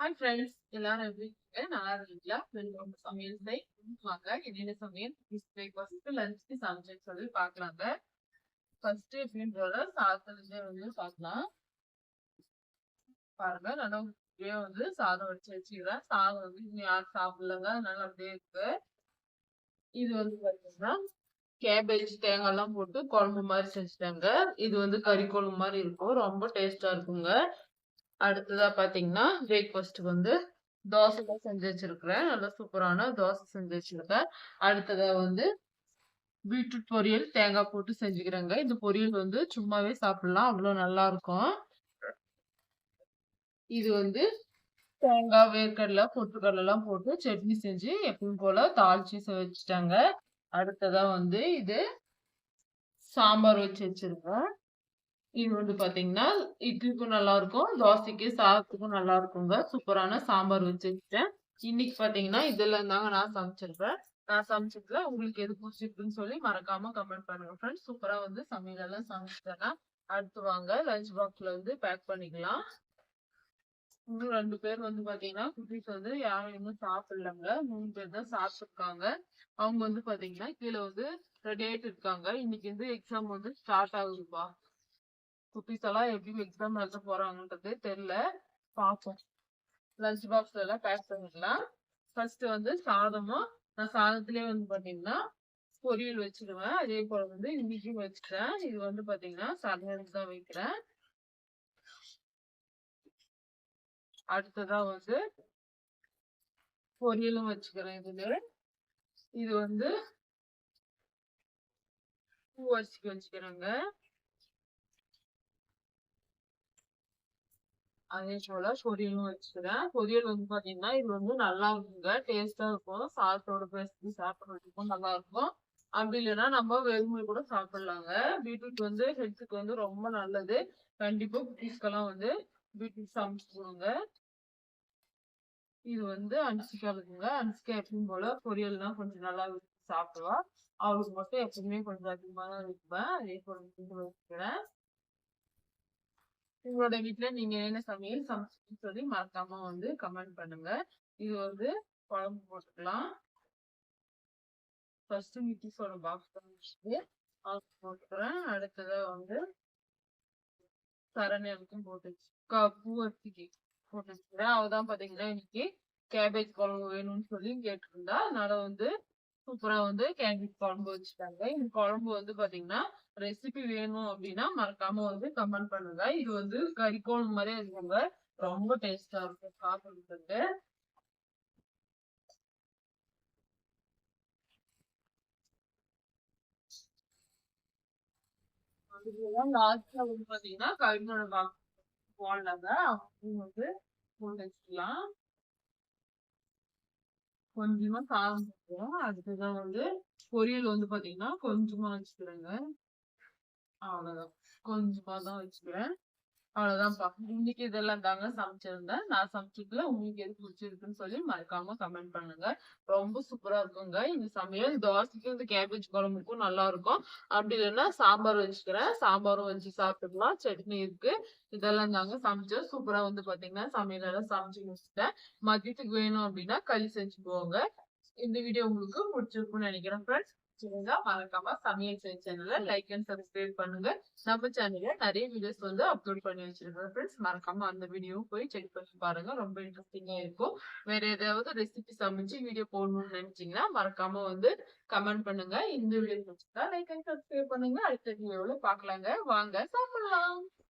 Hi friends எல்லாரும் எப்படி இருக்கீங்க? நல்லா இருக்கீங்களா? வெல்கம் சமையல் செய் வாங்க என்னென்ன சமையல்? பிரேக்ஃபாஸ்ட் லஞ்சுக்கு சமைச்சேன்னு சொல்லி பார்க்கலாங்க. ஃபர்ஸ்ட் எப்படின்றத சாதத்துல வந்து பார்க்கலாம். பாருங்க நல்லா அப்படியே வந்து சாதம் வச்சு வச்சுக்கிறேன். சாதம் வந்து இன்னும் யாரும் சாப்பிடலங்க. அதனால அப்படியே இருக்கு. இது வந்து பார்த்தீங்கன்னா கேபேஜ் தேங்காய் எல்லாம் போட்டு குழம்பு மாதிரி செஞ்சுட்டாங்க. இது வந்து கறி குழம்பு மாதிரி இருக்கும். ரொம்ப டேஸ்டா இருக்குங்க. அடுத்ததா பாத்தீங்கன்னா பிரேக்ஃபாஸ்ட் வந்து தோசை தான் செஞ்சு வச்சிருக்கிறேன். நல்லா சூப்பரான தோசை செஞ்சு வச்சிருக்கேன். அடுத்ததா வந்து பீட்ரூட் பொரியல் தேங்காய் போட்டு செஞ்சுக்கிறேங்க. இந்த பொரியல் வந்து சும்மாவே சாப்பிடலாம். அவ்வளவு நல்லா இருக்கும். இது வந்து தேங்காய் வேர்க்கடலை பொட்டுக்கடலை எல்லாம் போட்டு சட்னி செஞ்சு எப்பவும் போல தாளிச்சு செ- வச்சுட்டாங்க. அடுத்ததா வந்து இது சாம்பார் வச்சு வச்சிருக்கேன். இது வந்து பாத்தீங்கன்னா இட்லிக்கும் நல்லா இருக்கும் தோசைக்கு சாதத்துக்கும் நல்லா இருக்குங்க சூப்பரான சாம்பார் வச்சுக்கிட்டேன் இன்னைக்கு பாத்தீங்கன்னா இதெல்லாம் தாங்க நான் சமைச்சிருப்பேன். நான் சமைச்சதுல உங்களுக்கு எது பிடிச்சிருக்குன்னு சொல்லி மறக்காம கமெண்ட் பண்ணுங்க ஃப்ரெண்ட்ஸ் சூப்பரா வந்து சமையல் எல்லாம் சமைச்சிட்டேன்னா அடுத்து வாங்க லஞ்ச் பாக்ஸ்ல வந்து பேக் பண்ணிக்கலாம். இன்னும் ரெண்டு பேர் வந்து பாத்தீங்கன்னா குட்டீஸ் வந்து யாரும் இன்னும் சாப்பிடலங்க. மூணு பேர் தான் சாப்பிட்டுருக்காங்க. அவங்க வந்து பாத்தீங்கன்னா கீழே வந்து ரெடி ஆயிட்டு இருக்காங்க. இன்னைக்கு வந்து எக்ஸாம் வந்து ஸ்டார்ட் ஆகுதுப்பா. குட்டீஸ் எல்லாம் எப்படி எக்ஸாம் எழுத போறாங்கன்றது தெரியல. பார்ப்போம் லஞ்ச் பாக்ஸ்ல எல்லாம் பேக் பண்ணிடலாம். ஃபர்ஸ்ட் வந்து சாதமும் நான் சாதத்திலே வந்து பாத்தீங்கன்னா பொரியல் வச்சிருவேன். அதே போல வந்து இன்னைக்கும் வச்சுட்டேன் இது வந்து பாத்தீங்கன்னா சாதம் தான் வைக்கிறேன். அடுத்ததா வந்து பொரியலும் வச்சுக்கிறேன் இதுல. இது வந்து பூ அரிசிக்கு வச்சுக்கிறேங்க. அதே போல பொரியலும் வச்சுக்கிறேன். பொரியல் வந்து பாத்தீங்கன்னா இது வந்து நல்லா இருக்குங்க டேஸ்டா இருக்கும். சாதத்தோட பேசி சாப்பிட்றதுக்கும் நல்லா இருக்கும். அப்படி இல்லைன்னா நம்ம வெறுமை கூட சாப்பிடலாங்க. பீட்ரூட் வந்து ஹெல்த்துக்கு வந்து ரொம்ப நல்லது. கண்டிப்பா குட்டீஸ்க்கெல்லாம் வந்து பீட்ரூட் சமைச்சு கொடுங்க. இது வந்து அன்சிக்கா இருக்குங்க. அன்சிக்கா எப்பவும் போல பொரியல்லாம் கொஞ்சம் நல்லா விரும்பி சாப்பிடுவா அவளுக்கு மட்டும் எப்பவுமே கொஞ்சம் அதிகமாக தான் வைப்பேன் அதே போல வைக்கிறேன் உங்களோட வீட்ல நீங்க என்ன சமையல் சமைச்சுன்னு சொல்லி மறக்காம வந்து கமெண்ட் பண்ணுங்க. இது வந்து குழம்பு போட்டுக்கலாம். ஃபர்ஸ்ட் மிட்டிஸோட பாக்ஸ் தான் போட்டுக்கிறேன். அடுத்ததா வந்து சரணியாவுக்கும் போட்டு க- பூவரசிக்கு போட்டு வச்சுக்கிறேன். அவதான் பாத்தீங்கன்னா இன்னைக்கு கேபேஜ் குழம்பு வேணும்னு சொல்லி கேட்டிருந்தா அதனால வந்து சூப்பரா வந்து கேபேஜ் குழம்பு வச்சுட்டாங்க. இந்த குழம்பு வந்து பாத்தீங்கன்னா ரெசிபி வேணும் அப்படின்னா மறக்காம வந்து கமெண்ட் பண்ணுங்க. இது வந்து கறி குழம்பு மாதிரியே இருக்குங்க ரொம்ப டேஸ்டா இருக்கும் சாப்பிடுறதுக்கு. லாஸ்ட்ல வந்து பாத்தீங்கன்னா கறிமோட பாக்ஸ் போடலாங்க. அவங்க வந்து முடிச்சுக்கலாம் கொஞ்சமா காரம் போட்டுருவோம். அதுக்குதான் வந்து பொரியல் வந்து பாத்தீங்கன்னா கொஞ்சமா வச்சுக்கிறேங்க. அவ்வளவுதான். கொஞ்சமா தான் வச்சுக்கிறேன். அவ்வளவுதான்ப்பா. இன்னைக்கு இதெல்லாம் தாங்க சமைச்சிருந்தேன். நான் சமைச்சதுல உங்களுக்கு எது பிடிச்சிருக்குன்னு சொல்லி மறக்காம கமெண்ட் பண்ணுங்க. ரொம்ப சூப்பரா இருக்குங்க. இந்த சமையல் தோசைக்கும் இந்த கேபேஜ் குழம்புக்கும் நல்லா இருக்கும். அப்படி இல்லைன்னா சாம்பார் வச்சுக்கிறேன். சாம்பாரும் வச்சு சாப்பிட்டுக்கலாம். சட்னி இருக்கு. இதெல்லாம் தாங்க சமைச்சேன். சூப்பரா வந்து பாத்தீங்கன்னா சமையல் எல்லாம் சமைச்சு முடிச்சுட்டேன். மதியத்துக்கு வேணும் அப்படின்னா களி செஞ்சு போங்க. இந்த வீடியோ உங்களுக்கு முடிச்சிருக்கும்னு நினைக்கிறேன் ஃப்ரெண்ட்ஸ் சரிங்களா மறக்காம சமையல் செஞ்ச சேனலை லைக் அண்ட் சப்ஸ்கிரைப் பண்ணுங்க. நம்ம சேனல்ல நிறைய வீடியோஸ் வந்து அப்லோட் பண்ணி வச்சிருக்கோம் ஃப்ரெண்ட்ஸ் மறக்காம அந்த வீடியோவும் போய் செக் பண்ணி பாருங்க. ரொம்ப இன்ட்ரெஸ்டிங்கா இருக்கும். வேற ஏதாவது ரெசிபி சமைச்சு வீடியோ போடணும்னு நினைச்சீங்கன்னா மறக்காம வந்து கமெண்ட் பண்ணுங்க. இந்த வீடியோ பிடிச்சிருந்தா லைக் அண்ட் சப்ஸ்கிரைப் பண்ணுங்க. அடுத்த வீடியோல பார்க்கலாங்க. வாங்க சாப்பிடலாம்.